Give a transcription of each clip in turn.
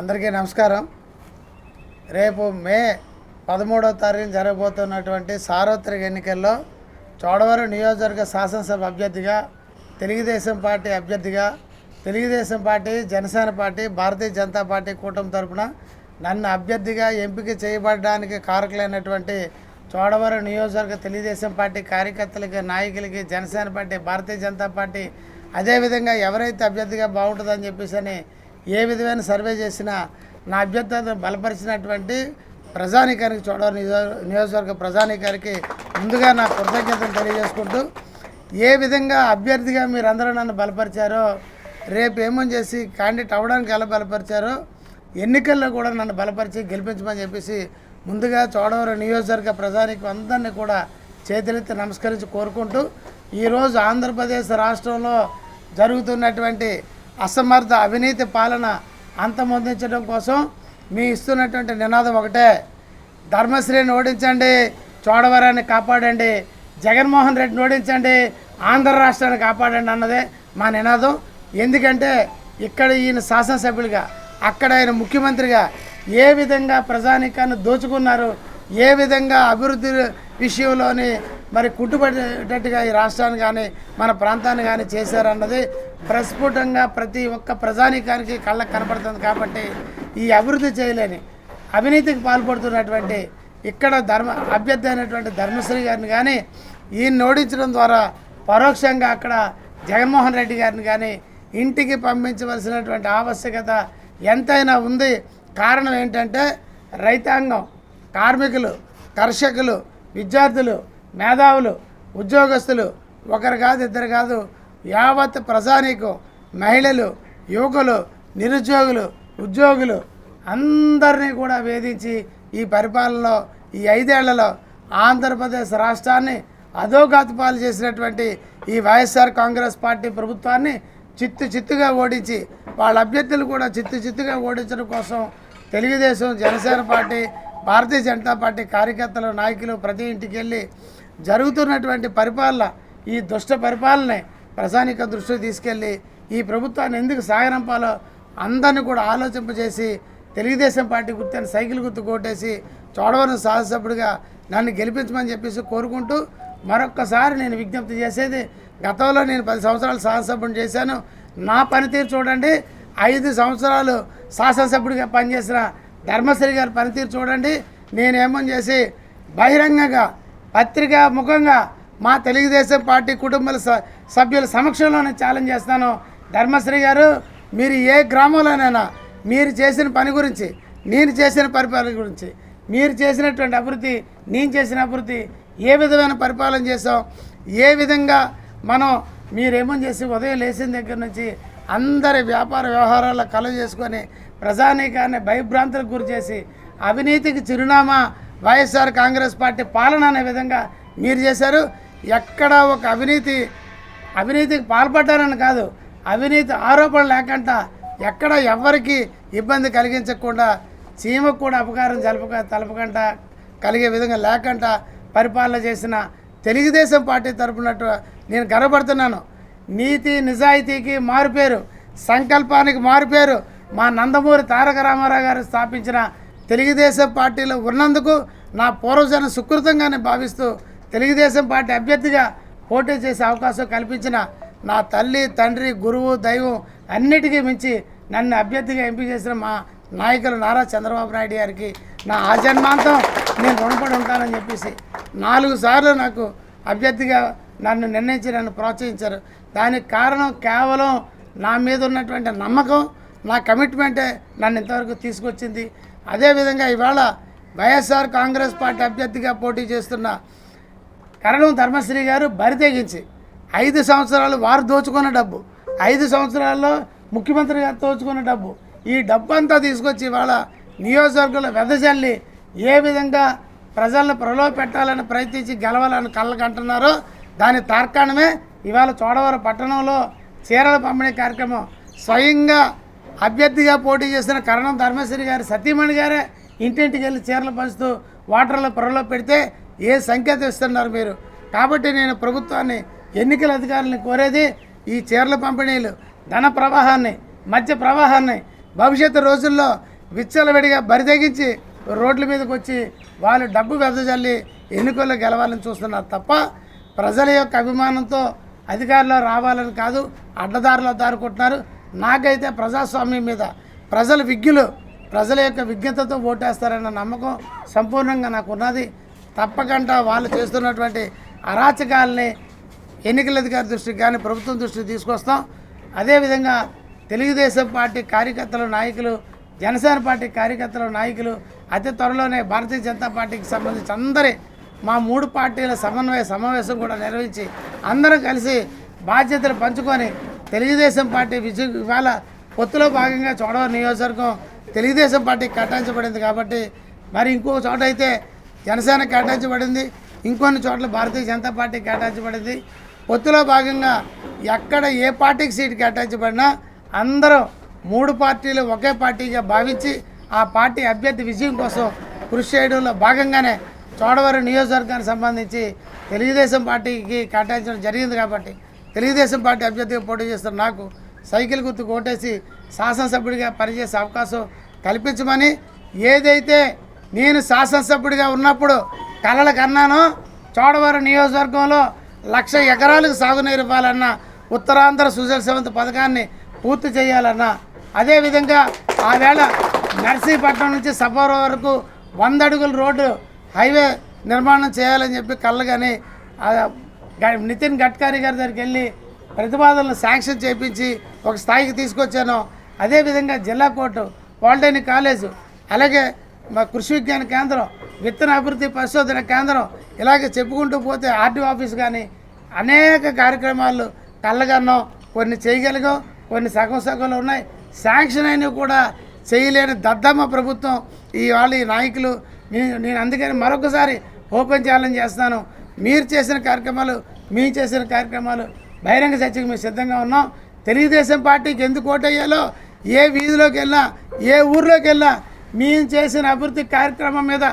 అందరికీ నమస్కారం. రేపు మే పదమూడవ తారీఖున జరగబోతున్నటువంటి సార్వత్రిక ఎన్నికల్లో చోడవరం నియోజకవర్గ శాసనసభ అభ్యర్థిగా తెలుగుదేశం పార్టీ అభ్యర్థిగా Telugu Desam party Janasena party Bharatiya Janata party కూటమి తరపున నన్ను అభ్యర్థిగా ఎంపిక చేయబడడానికి కారకులైనటువంటి చోడవరం నియోజకవర్గ తెలుగుదేశం పార్టీ కార్యకర్తలకి నాయకులకి జనసేన పార్టీ భారతీయ జనతా పార్టీ అదేవిధంగా ఎవరైతే అభ్యర్థిగా బాగుంటుందని చెప్పేసి అని ఏ విధమైన సర్వే చేసినా నా అభ్యర్థులను బలపరిచినటువంటి ప్రజానీకానికి చోడవరం నియోజ నియోజకవర్గ ప్రజానీకానికి ముందుగా నా కృతజ్ఞతను తెలియజేసుకుంటూ ఏ విధంగా అభ్యర్థిగా మీరందరూ నన్ను బలపరిచారో రేపు ఏమని చేసి క్యాండిడేట్ అవ్వడానికి ఎలా బలపరిచారో ఎన్నికల్లో కూడా నన్ను బలపరిచి గెలిపించమని చెప్పేసి ముందుగా చోడవరం నియోజకవర్గ ప్రజానికి అందరినీ కూడా చేతులెత్తి నమస్కరించి కోరుకుంటూ ఈరోజు ఆంధ్రప్రదేశ్ రాష్ట్రంలో జరుగుతున్నటువంటి అసమర్థ అవినీతి పాలన అంతమొందించడం కోసం మీ ఇస్తున్నటువంటి నినాదం ఒకటే. ధర్మశ్రీని ఓడించండి చోడవరాన్ని కాపాడండి జగన్మోహన్ రెడ్డిని ఓడించండి ఆంధ్ర రాష్ట్రాన్ని కాపాడండి అన్నదే మా నినాదం. ఎందుకంటే ఇక్కడ ఈయన శాసనసభ్యులుగా అక్కడ ఆయన ముఖ్యమంత్రిగా ఏ విధంగా ప్రజానికాన్ని దోచుకున్నారు ఏ విధంగా అభివృద్ధి విషయంలోని మరి కుట్టుబడేటట్టుగా ఈ రాష్ట్రాన్ని కానీ మన ప్రాంతాన్ని కానీ చేశారన్నది ప్రస్ఫుటంగా ప్రతి ఒక్క ప్రజానికానికి కళ్ళకు కనపడుతుంది కాబట్టి ఈ అభివృద్ధి చేయలేని అవినీతికి పాల్పడుతున్నటువంటి ఇక్కడ ధర్మ అభ్యర్థి అయినటువంటి ధర్మశ్రీ గారిని కానీ ఈయన్ని ఓడించడం ద్వారా పరోక్షంగా అక్కడ జగన్మోహన్ రెడ్డి గారిని కానీ ఇంటికి పంపించవలసినటువంటి ఆవశ్యకత ఎంతైనా ఉంది. కారణం ఏంటంటే రైతాంగం కార్మికులు కర్షకులు విద్యార్థులు మేధావులు ఉద్యోగస్తులు ఒకరు కాదు ఇద్దరు కాదు యావత్ ప్రజానీకం మహిళలు యువకులు నిరుద్యోగులు ఉద్యోగులు అందరినీ కూడా వేధించి ఈ పరిపాలనలో ఈ ఐదేళ్ళలో ఆంధ్రప్రదేశ్ రాష్ట్రాన్ని అధోఘాత పాలు చేసినటువంటి ఈ వైఎస్ఆర్ కాంగ్రెస్ పార్టీ ప్రభుత్వాన్ని చిత్తు చిత్తుగా ఓడించి వాళ్ళ అభ్యర్థులు కూడా చిత్తు చిత్తుగా ఓడించడం కోసం తెలుగుదేశం జనసేన పార్టీ భారతీయ జనతా పార్టీ కార్యకర్తలు నాయకులు ప్రతి ఇంటికి వెళ్ళి జరుగుతున్నటువంటి పరిపాలన ఈ దుష్ట పరిపాలనే ప్రజానిక దృష్టికి తీసుకెళ్ళి ఈ ప్రభుత్వాన్ని ఎందుకు సాగనంపాలో అందరిని కూడా ఆలోచింపజేసి తెలుగుదేశం పార్టీ గుర్తని సైకిల్ గుర్తు కొట్టేసి చోడవరం శాసనసభ్యుడిగా నన్ను గెలిపించమని చెప్పేసి కోరుకుంటూ మరొక్కసారి నేను విజ్ఞప్తి చేసేది గతంలో నేను పది సంవత్సరాలు శాసనసభ్యుని చేశాను. నా పనితీరు చూడండి ఐదు సంవత్సరాలు శాసనసభ్యుడిగా పనిచేసిన ధర్మశ్రీ గారి పనితీరు చూడండి. నేనేమని చేసి బహిరంగంగా పత్రికా ముఖంగా మా తెలుగుదేశం పార్టీ కుటుంబాల స- సభ్యుల సమక్షంలోనే ఛాలెంజ్ చేస్తాను. ధర్మశ్రీ గారు మీరు ఏ గ్రామంలోనైనా మీరు చేసిన పని గురించి నేను చేసిన పరిపాలన గురించి మీరు చేసినటువంటి అభివృద్ధి నేను చేసిన అభివృద్ధి ఏ విధమైన పరిపాలన చేసాం ఏ విధంగా మనం మీరేమని చేసి ఉదయం లేచిన దగ్గర నుంచి అందరి వ్యాపార వ్యవహారాల్లో కలువ చేసుకొని ప్రజానీకాన్ని భయభ్రాంతులకు గురి చేసి అవినీతికి చిరునామా వైఎస్ఆర్ కాంగ్రెస్ పార్టీ పాలన అనే విధంగా మీరు చేశారు. ఎక్కడ ఒక అవినీతి అవినీతికి పాల్పడ్డారని కాదు అవినీతి ఆరోపణ లేకుండా ఎక్కడ ఎవరికి ఇబ్బంది కలిగించకుండా చీమకు కూడా అపకారం జలపక తలపకుండా కలిగే విధంగా లేకుండా పరిపాలన చేసిన తెలుగుదేశం పార్టీ తరపునట్టు నేను గర్వపడుతున్నాను. నీతి నిజాయితీకి మారుపేరు సంకల్పానికి మారుపేరు మా నందమూరి తారక రామారావు గారు స్థాపించిన తెలుగుదేశం పార్టీలో ఉన్నందుకు నా పూర్వజన సుకృతంగానే భావిస్తూ తెలుగుదేశం పార్టీ అభ్యర్థిగా పోటీ చేసే అవకాశం కల్పించిన నా తల్లి తండ్రి గురువు దైవం అన్నిటికీ మించి నన్ను అభ్యర్థిగా ఎంపిక చేసిన మా నాయకులు నారా చంద్రబాబు నాయుడు గారికి నా ఆజన్మాంతం నేను రుణపడి ఉంటానని చెప్పేసి నాలుగు సార్లు నాకు అభ్యర్థిగా నన్ను నిర్ణయించి నన్ను ప్రోత్సహించారు. దానికి కారణం కేవలం నా మీద ఉన్నటువంటి నమ్మకం నా కమిట్మెంటే నన్ను ఇంతవరకు తీసుకొచ్చింది. అదేవిధంగా ఇవాళ వైఎస్ఆర్ కాంగ్రెస్ పార్టీ అభ్యర్థిగా పోటీ చేస్తున్న కరణం ధర్మశ్రీ గారు బరి తెగించి ఐదు సంవత్సరాలు వారు దోచుకున్న డబ్బు ఐదు సంవత్సరాల్లో ముఖ్యమంత్రి గారు దోచుకున్న డబ్బు. ఈ డబ్బు అంతా తీసుకొచ్చి ఇవాళ నియోజకవర్గంలో వెదజల్లి ఏ విధంగా ప్రజలను ప్రలోభ పెట్టాలని ప్రయత్నించి గెలవాలని కళ్ళకంటున్నారో దాని తార్కాణమే ఇవాళ చోడవరం పట్టణంలో చీరల పంపిణీ కార్యక్రమం స్వయంగా అభ్యర్థిగా పోటీ చేసిన కరణం ధర్మశ్రీ గారి సతీమణి గారే ఇంటింటికి వెళ్ళి చీరలు పంచుతూ వాటర్లో పొరలో పెడితే ఏ సంకేతం ఇస్తున్నారు మీరు? కాబట్టి నేను ప్రభుత్వాన్ని ఎన్నికల అధికారులను కోరేది ఈ చీరల పంపిణీలు ధన ప్రవాహాన్ని మధ్య ప్రవాహాన్ని భవిష్యత్తు రోజుల్లో విచ్చలవిడిగా బరితెగించి రోడ్ల మీదకి వచ్చి వాళ్ళు డబ్బు వెదజల్లి ఎన్నికల్లో గెలవాలని చూస్తున్నారు తప్ప ప్రజల యొక్క అభిమానంతో అధికారంలో రావాలని కాదు అడ్డదారిలో దారుకుంటున్నారు నాకైతే ప్రజాస్వామ్యం మీద ప్రజల విజ్ఞులు ప్రజల యొక్క విజ్ఞతతో ఓటేస్తారన్న నమ్మకం సంపూర్ణంగా నాకు ఉన్నది తప్పకుండా వాళ్ళు చేస్తున్నటువంటి అరాచకాలని ఎన్నికల అధికారి దృష్టికి కానీ ప్రభుత్వం దృష్టికి తీసుకొస్తాం. అదేవిధంగా తెలుగుదేశం పార్టీ కార్యకర్తలు నాయకులు జనసేన పార్టీ కార్యకర్తలు నాయకులు అతి త్వరలోనే భారతీయ జనతా పార్టీకి సంబంధించి అందరి మా మూడు పార్టీల సమన్వయ సమావేశం కూడా నిర్వహించి అందరం కలిసి బాధ్యతలు పంచుకొని తెలుగుదేశం పార్టీ విజయ ఇవాళ పొత్తులో భాగంగా చోడవరం నియోజకవర్గం తెలుగుదేశం పార్టీకి కేటాయించబడింది కాబట్టి మరి ఇంకో చోట అయితే జనసేన కేటాయించబడింది. ఇంకొన్ని చోట్ల భారతీయ జనతా పార్టీ కేటాయించబడింది. పొత్తులో భాగంగా ఎక్కడ ఏ పార్టీకి సీటు కేటాయించబడినా అందరూ మూడు పార్టీలు ఒకే పార్టీగా భావించి ఆ పార్టీ అభ్యర్థి విజయం కోసం కృషి చేయడంలో భాగంగానే చోడవరం నియోజకవర్గానికి సంబంధించి తెలుగుదేశం పార్టీకి కేటాయించడం జరిగింది కాబట్టి తెలుగుదేశం పార్టీ అభ్యర్థిగా పోటీ చేస్తున్న నాకు సైకిల్ గుర్తు కొట్టేసి శాసనసభ్యుడిగా పనిచేసే అవకాశం కల్పించమని ఏదైతే నేను శాసనసభ్యుడిగా ఉన్నప్పుడు కలలు కన్నానో చోడవరం నియోజకవర్గంలో లక్ష ఎకరాలకు సాగునీరు ఇవ్వాలన్న ఉత్తరాంధ్ర సుజల సమంత పథకాన్ని పూర్తి చేయాలన్న అదేవిధంగా ఆవేళ నర్సీపట్నం నుంచి సఫారో వరకు వంద అడుగుల రోడ్డు హైవే నిర్మాణం చేయాలని చెప్పి కళ్ళగాని నితిన్ గడ్కరీ గారి దగ్గరికి వెళ్ళి ప్రతిపాదనలు శాంక్షన్ చేయించి ఒక స్థాయికి తీసుకొచ్చాను. అదేవిధంగా జిల్లా కోర్టు పాలిటెక్నిక్ కాలేజు అలాగే మా కృషి విజ్ఞాన కేంద్రం విత్తన అభివృద్ధి పరిశోధన కేంద్రం ఇలాగే చెప్పుకుంటూ పోతే ఆర్టీ ఆఫీస్ కానీ అనేక కార్యక్రమాలు కళ్ళగన్నాం. కొన్ని చేయగలిగాం కొన్ని సగం సగంలో ఉన్నాయి. శాంక్షన్ అయినవి కూడా చేయలేని దద్దమ్మ ప్రభుత్వం ఈ వాళ్ళ ఈ నాయకులు. నేను నేను అందుకని మరొకసారి ఓపెన్ ఛాలెంజ్ చేస్తాను. మీరు చేసిన కార్యక్రమాలు మేము చేసిన కార్యక్రమాలు బహిరంగ చర్చకు మేము సిద్ధంగా ఉన్నాం. తెలుగుదేశం పార్టీకి ఎందుకు ఓటయ్యాలో ఏ వీధిలోకి వెళ్ళినా ఏ ఊర్లోకి వెళ్ళినా మేము చేసిన అభివృద్ధి కార్యక్రమం మీద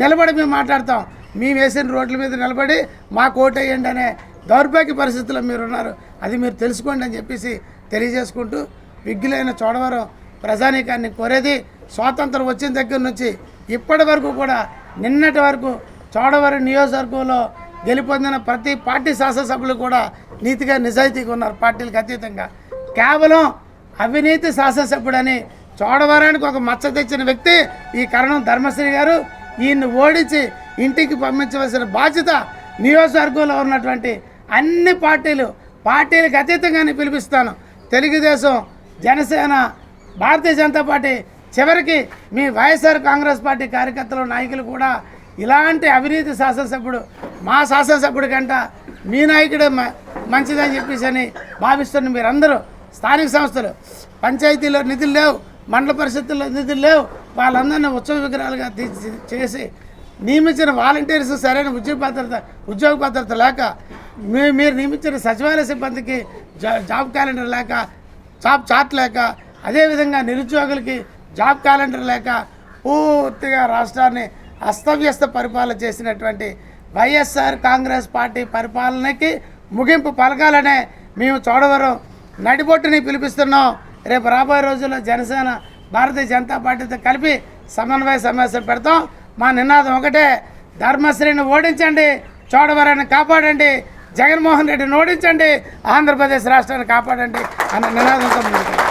నిలబడి మేము మాట్లాడతాం. మేము వేసిన రోడ్ల మీద నిలబడి మాకు ఓటేయండి అనే దౌర్భాగ్య పరిస్థితుల్లో మీరు ఉన్నారు. అది మీరు తెలుసుకోండి అని చెప్పేసి తెలియజేసుకుంటూ విగ్గులైన చోడవరం ప్రజానీకాన్ని కోరేది స్వాతంత్రం వచ్చిన దగ్గర నుంచి ఇప్పటి వరకు కూడా నిన్నటి వరకు చోడవరం నియోజకవర్గంలో గెలుపొందిన ప్రతి పార్టీ శాసనసభ్యులు కూడా నీతిగా నిజాయితీగా ఉన్నారు పార్టీలకు అతీతంగా. కేవలం అవినీతి శాసనసభ్యుడని చోడవరానికి ఒక మచ్చ తెచ్చిన వ్యక్తి ఈ కరణం ధర్మశ్రీ గారు. ఈయన్ని ఓడించి ఇంటికి పంపించవలసిన బాధ్యత నియోజకవర్గంలో ఉన్నటువంటి అన్ని పార్టీలు పార్టీలకు అతీతంగానే పిలిపిస్తాను. తెలుగుదేశం జనసేన భారతీయ జనతా పార్టీ చివరికి మీ వైఎస్ఆర్ కాంగ్రెస్ పార్టీ కార్యకర్తలు నాయకులు కూడా ఇలాంటి అవినీతి శాసనసభ్యుడు మా శాసనసభ్యుడి కంట మీ నాయకుడే మ- మంచిదని చెప్పేసి అని భావిస్తున్న మీరందరూ స్థానిక సంస్థలు పంచాయతీలో నిధులు లేవు మండల పరిషత్తుల్లో నిధులు లేవు వాళ్ళందరినీ ఉత్సవ విగ్రహాలుగా తీర్చి చేసి నియమించిన వాలంటీర్స్ సరైన ఉద్యోగ భద్రత ఉద్యోగ భద్రత లేక మీ మీరు నియమించిన సచివాలయ సిబ్బందికి జా జాబ్ క్యాలెండర్ లేక జాబ్ చార్ట్ లేక అదేవిధంగా నిరుద్యోగులకి జాబ్ క్యాలెండర్ లేక పూర్తిగా రాష్ట్రాన్ని అస్తవ్యస్త పరిపాలన చేసినటువంటి వైఎస్ఆర్ కాంగ్రెస్ పార్టీ పరిపాలనకి ముగింపు పలకాలనే మేము చోడవరం నడిబొట్టుని పిలిపిస్తున్నాం. రేపు రాబోయే రోజుల్లో జనసేన భారతీయ జనతా పార్టీతో కలిపి సమన్వయ సమావేశం పెడతాం. మా నినాదం ఒకటే ధర్మశ్రీని ఓడించండి చోడవరాన్ని కాపాడండి జగన్మోహన్ రెడ్డిని ఓడించండి ఆంధ్రప్రదేశ్ రాష్ట్రాన్ని కాపాడండి అన్న నినాదంతో ముందుకు